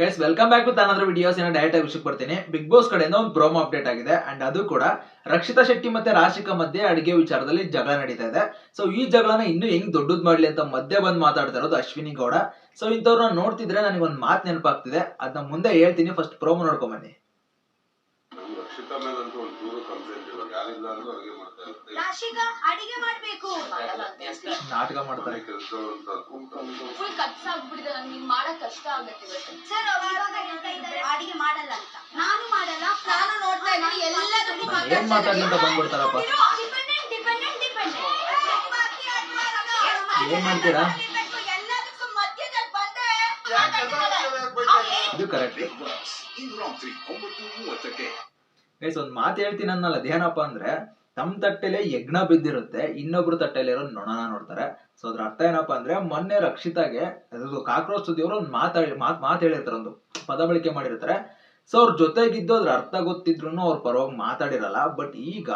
Guys welcome back to ತಾನಂದ್ರೆ videos ಏನೋ direct ಆಗಿ ವಿಷಯಕ್ಕೆ ಬರ್ತೀನಿ. ಬಿಗ್ ಬಾಸ್ ಕಡೆಯಿಂದ ಒಂದು ಪ್ರೋಮೋ ಅಪ್ಡೇಟ್ ಆಗಿದೆ. ಅಂಡ್ ಅದು ಕೂಡ ರಕ್ಷಿತಾ ಶೆಟ್ಟಿ ಮತ್ತೆ ರಾಶಿಕಾ ಮಧ್ಯೆ ಅಡಿಗೆ ವಿಚಾರದಲ್ಲಿ ಜಗಳ ನಡೀತಾ ಇದೆ. ಸೊ ಈ ಜಗಳನ ಇನ್ನೂ ಹೆಂಗ್ ದೊಡ್ಡದ್ ಮಾಡ್ಲಿ ಅಂತ ಮಧ್ಯೆ ಬಂದು ಮಾತಾಡ್ತಾ ಇರೋದು ಅಶ್ವಿನಿ ಗೌಡ. ಸೊ ಇಂಥವ್ರನ್ನ ನೋಡ್ತಿದ್ರೆ ನನಗೆ ಒಂದು ಮಾತು ನೆನಪಾಗ್ತಿದೆ. ಅದನ್ನ ಮುಂದೆ ಹೇಳ್ತೀನಿ. ಫಸ್ಟ್ ಪ್ರೋಮೋ ನೋಡ್ಕೊಂಡ್ ಒಂದು ಕಂಪ್ಲೇಂಟ್ ಯಾರಿಲ್ಲ ಅಂದ್ರೂ ಅಡುಗೆ ಮಾಡ್ತಾ ಇರುತ್ತೆ. ರಾಶಿಗ ಅಡಿಗೆ ಮಾಡ್ಬೇಕು. ನಾಟಕ ಮಾಡ್ತಾರೆ. ಕೆಲಸ ಅಂತ ಕೂತ್ಕೊಂಡು. ಫುಲ್ ಕಟ್ಸ್ ಆಗ್ಬಿಟ್ಟಿದೆ. ನಂಗೆ ಮಾಡಕ್ ಕಷ್ಟ ಆಗುತ್ತೆ ಇವತ್ತು. ಸರ್ ಅವ್ರು ಹೇಳ್ತಾ ಇದ್ದಾರೆ. ಅಡಿಗೆ ಮಾಡಲ್ಲ ಅಂತ. ನಾನು ಮಾಡಲ್ಲ. ನಾನು ನೋಡ್ತಾ ಇದ್ದೀನಿ. ಎಲ್ಲದಕ್ಕೂ ಏನ್ ಬಂದ್ಬಿಡ್ತಾರಪ್ಪ? ಡಿಪೆಂಡೆಂಟ್ ಡಿಪೆಂಡೆಂಟ್ ಡಿಪೆಂಡೆಂಟ್ ಏನ್ ಮಾಡ್ತೀರಾ? ಎಲ್ಲದಕ್ಕೂ ಮಧ್ಯದಲ್ಲಿ ಬಂದೆ ಇದು ಕರೆಕ್ಟ್ ಇಂದು ರಾತ್ರಿ ಒಂಬತ್ತು ಮೂವತ್ತಕ್ಕೆ ಗೈಸ್ ಒಂದ್ ಮಾತು ಹೇಳ್ತೀನಿ ಅನ್ನಲ್ಲ. ಅದೇನಪ್ಪ ಅಂದ್ರೆ ತಮ್ಮ ತಟ್ಟೆಲೆ ಯಜ್ಞ ಬಿದ್ದಿರುತ್ತೆ, ಇನ್ನೊಬ್ರು ತಟ್ಟೆಲೆ ಇರೋ ನೊಣನ ನೋಡ್ತಾರೆ. ಸೊ ಅದ್ರ ಅರ್ಥ ಏನಪ್ಪ ಅಂದ್ರೆ, ಮೊನ್ನೆ ರಕ್ಷಿತಾಗೆ, ಅದು ಕಾಕ್ರೋಚ್ ಸುದ್ದಿಯವರು ಒಂದು ಮಾತಾಡಿ ಮಾತ್, ಮಾತು ಹೇಳಿರ್ತಾರೆ ಒಂದು ಪದ ಬಳಕೆ ಮಾಡಿರ್ತಾರೆ. ಸೊ ಅವ್ರ ಜೊತೆಗಿದ್ದು ಅದ್ರ ಅರ್ಥ ಗೊತ್ತಿದ್ರು ಅವ್ರ ಪರವಾಗಿ ಮಾತಾಡಿರಲ್ಲ. ಬಟ್ ಈಗ,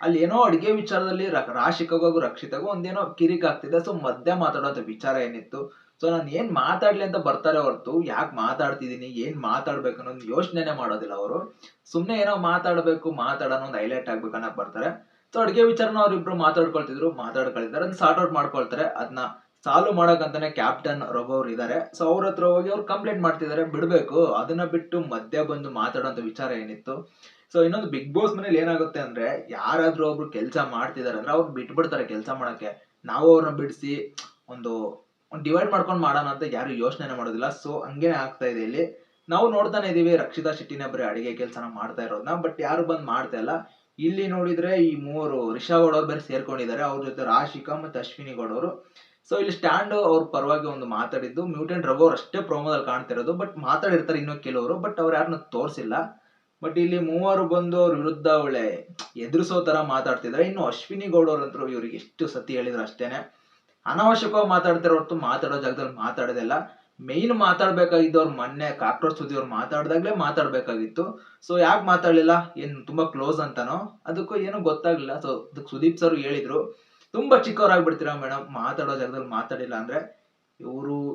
ಅಲ್ಲಿ ಏನೋ ಅಡಿಗೆ ವಿಚಾರದಲ್ಲಿ ರಾಶಿಕಗೂ ರಕ್ಷಿತಾಗೂ ಒಂದೇನೋ ಕಿರಿಕ್ ಆಗ್ತಿದೆ. ಸೊ ಮಧ್ಯ ಮಾತಾಡೋ ವಿಚಾರ ಏನಿತ್ತು? ಸೊ ನಾನು ಏನ್ ಮಾತಾಡ್ಲಿ ಅಂತ ಬರ್ತಾರೆ ಹೊರತು, ಯಾಕೆ ಮಾತಾಡ್ತಿದೀನಿ, ಏನ್ ಮಾತಾಡ್ಬೇಕು ಅನ್ನೋದು ಯೋಚನೆನೆ ಮಾಡೋದಿಲ್ಲ ಅವರು. ಸುಮ್ನೆ ಏನೋ ಮಾತಾಡ್ಬೇಕು, ಮಾತಾಡೋಣ ಒಂದು ಹೈಲೈಟ್ ಆಗ್ಬೇಕು ಅನ್ನೋಕೆ ಬರ್ತಾರೆ. ಸೊ ಅಡುಗೆ ವಿಚಾರನ ಅವ್ರಿಬ್ರು ಮಾತಾಡ್ಕೊಳ್ತಿದ್ರು, ಮಾತಾಡ್ಕೊಳ್ತಿದ್ದಾರೆ, ಅದನ್ನ ಸಾರ್ಟ್ ಔಟ್ ಮಾಡ್ಕೊಳ್ತಾರೆ. ಅದನ್ನ ಸಾಲ್ವ್ ಮಾಡೋಕಂತಾನೆ ಕ್ಯಾಪ್ಟನ್ ರಘು ಅವ್ರು ಇದಾರೆ. ಸೊ ಅವ್ರ ಹತ್ರ ಹೋಗಿ ಅವ್ರು ಕಂಪ್ಲೇಂಟ್ ಮಾಡ್ತಿದ್ದಾರೆ ಬಿಡ್ಬೇಕು. ಅದನ್ನ ಬಿಟ್ಟು ಮಧ್ಯ ಬಂದು ಮಾತಾಡೋಂಥ ವಿಚಾರ ಏನಿತ್ತು? ಸೊ ಇನ್ನೊಂದು ಬಿಗ್ ಬಾಸ್ ಮನೇಲಿ ಏನಾಗುತ್ತೆ ಅಂದ್ರೆ, ಯಾರಾದ್ರೂ ಒಬ್ರು ಕೆಲಸ ಮಾಡ್ತಿದಾರೆ ಅಂದ್ರೆ ಅವ್ರು ಬಿಟ್ಬಿಡ್ತಾರೆ ಕೆಲಸ ಮಾಡಕ್ಕೆ. ನಾವು ಅವ್ರನ್ನ ಬಿಡಿಸಿ ಒಂದು ಡಿವೈಡ್ ಮಾಡ್ಕೊಂಡು ಮಾಡೋಣ ಅಂತ ಯಾರು ಯೋಚನೆ ಮಾಡೋದಿಲ್ಲ. ಸೊ ಹಂಗೇನೆ ಆಗ್ತಾ ಇದೆ ಇಲ್ಲಿ. ನಾವು ನೋಡ್ತಾನೆ ಇದೀವಿ, ರಕ್ಷಿತಾ ಶೆಟ್ಟಿನ ಬರೀ ಅಡಿಗೆ ಕೆಲಸನ ಮಾಡ್ತಾ ಇರೋದನ್ನ ಬಟ್ ಯಾರು ಬಂದ್ ಮಾಡ್ತಾ ಇಲ್ಲ. ಇಲ್ಲಿ ನೋಡಿದ್ರೆ ಈ ಮೂವರು ರಿಷಾ ಗೌಡ ಅವ್ರು ಬೇರೆ ಸೇರ್ಕೊಂಡಿದ್ದಾರೆ, ಅವ್ರ ಜೊತೆ ರಾಶಿಕಾ ಮತ್ತೆ ಅಶ್ವಿನಿ ಗೌಡ ಅವರು. ಸೊ ಇಲ್ಲಿ ಸ್ಟ್ಯಾಂಡ್ ಅವ್ರ ಪರವಾಗಿ ಒಂದು ಮಾತಾಡಿದ್ದು, ಮ್ಯೂಟೆಂಟ್ ರಘು ಅವ್ರು ಅಷ್ಟೇ ಪ್ರೋಮೋದಲ್ಲಿ ಕಾಣ್ತಿರೋದು ಬಟ್ ಮಾತಾಡಿರ್ತಾರೆ ಇನ್ನೂ ಕೆಲವರು ಬಟ್ ಅವ್ರು ಯಾರನ್ನ ತೋರಿಸಿಲ್ಲ. ಬಟ್ ಇಲ್ಲಿ ಮೂವರು ಬಂದು ಅವ್ರ ವಿರುದ್ಧ ಅವಳೆ ಎದುರಿಸೋ ತರ ಮಾತಾಡ್ತಿದ್ದಾರೆ. ಇನ್ನು ಅಶ್ವಿನಿ ಗೌಡ ಇವ್ರಿಗೆ ಎಷ್ಟು ಸತಿ ಹೇಳಿದ್ರು ಅಷ್ಟೇನೆ. ಅನಾವಶ್ಯಕವಾಗಿ ಮಾತಾಡ್ತಾರೆ ಹೊರತು ಮಾತಾಡೋ ಜಾಗದಲ್ಲಿ ಮಾತಾಡೋದಿಲ್ಲ. ಮೇನ್ ಮಾತಾಡ್ಬೇಕಾಗಿದ್ದವ್ರು ಮೊನ್ನೆ ಕಾಕ್ರೋಚ್ ಸುದ್ದಿ ಅವ್ರು ಮಾತಾಡ್ದಾಗ್ಲೇ ಮಾತಾಡ್ಬೇಕಾಗಿತ್ತು. ಸೊ ಯಾಕೆ ಮಾತಾಡ್ಲಿಲ್ಲ? ಏನು ತುಂಬಾ ಕ್ಲೋಸ್ ಅಂತಾನೋ? ಅದಕ್ಕೂ ಏನು ಗೊತ್ತಾಗ್ಲಿಲ್ಲ. ಸೊ ಅದಕ್ಕೆ ಸುದೀಪ್ ಸರ್ ಹೇಳಿದ್ರು. ತುಂಬಾ ಚಿಕ್ಕವರಾಗ್ಬಿಡ್ತೀರಾ ಮೇಡಮ್? ಮಾತಾಡೋ ಜಾಗದಲ್ಲಿ ಮಾತಾಡಿಲ್ಲ ಅಂದ್ರೆ ಇವರು,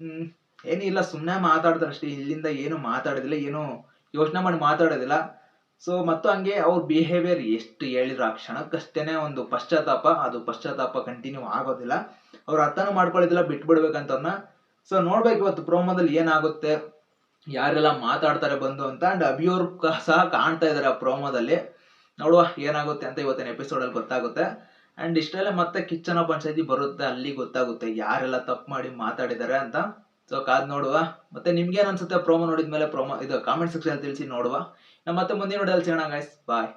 ಹ್ಮ್, ಏನಿಲ್ಲ ಸುಮ್ಮನೆ ಮಾತಾಡ್ತಾರೆ ಅಷ್ಟೇ ಇಲ್ಲಿಂದ ಏನು ಮಾತಾಡೋದಿಲ್ಲ, ಏನು ಯೋಚನೆ ಮಾಡಿ ಮಾತಾಡೋದಿಲ್ಲ. ಸೊ ಮತ್ತು ಹಂಗೆ ಅವ್ರ ಬಿಹೇವಿಯರ್ ಎಷ್ಟು ಹೇಳಿದ್ರು ಆ ಕ್ಷಣಕ್ಕಷ್ಟೇನೆ ಒಂದು ಪಶ್ಚಾತ್ತಾಪ, ಅದು ಪಶ್ಚಾತ್ತಾಪ ಕಂಟಿನ್ಯೂ ಆಗೋದಿಲ್ಲ. ಅವ್ರು ಅರ್ಥನೂ ಮಾಡ್ಕೊಳ್ಳೋದಿಲ್ಲ, ಬಿಟ್ಬಿಡ್ಬೇಕಂತವ್ರನ್ನ. ಸೊ ನೋಡ್ಬೇಕು ಇವತ್ತು ಪ್ರೋಮೋದಲ್ಲಿ ಏನಾಗುತ್ತೆ, ಯಾರೆಲ್ಲ ಮಾತಾಡ್ತಾರೆ ಬಂದು ಅಂತ ಅಂಡ್ ಅಭಿಯವ್ರು ಸಹ ಕಾಣ್ತಾ ಇದಾರೆ ಆ ಪ್ರೋಮೋದಲ್ಲಿ ನೋಡುವ ಏನಾಗುತ್ತೆ ಅಂತ ಇವತ್ತಿನ ಎಪಿಸೋಡಲ್ಲಿ ಗೊತ್ತಾಗುತ್ತೆ. ಅಂಡ್ ಇಷ್ಟೆಲ್ಲ ಮತ್ತೆ ಕಿಚ್ಚನ ಪಂಚಾಯತಿ ಬರುತ್ತೆ, ಅಲ್ಲಿ ಗೊತ್ತಾಗುತ್ತೆ ಯಾರೆಲ್ಲ ತಪ್ಪು ಮಾಡಿ ಮಾತಾಡಿದ್ದಾರೆ ಅಂತ. ಸೊ ಕಾದ್ ನೋಡುವ. ಮತ್ತೆ ನಿಮ್ಗೆ ಅನ್ಸುತ್ತೆ ಪ್ರೋಮೋ ನೋಡಿದ್ಮೇಲೆ ಪ್ರೋಮೋ ಇದು ಕಾಮೆಂಟ್ ಸೆಕ್ಷನ್ ತಿಳಿಸಿ ನೋಡುವ. ನಮ್ಮ ಮತ್ತೆ ಮುಂದಿನ ನೋಡಲ್ ಸಿಗೋಣ ಗೈಸ್ ಬಾಯ್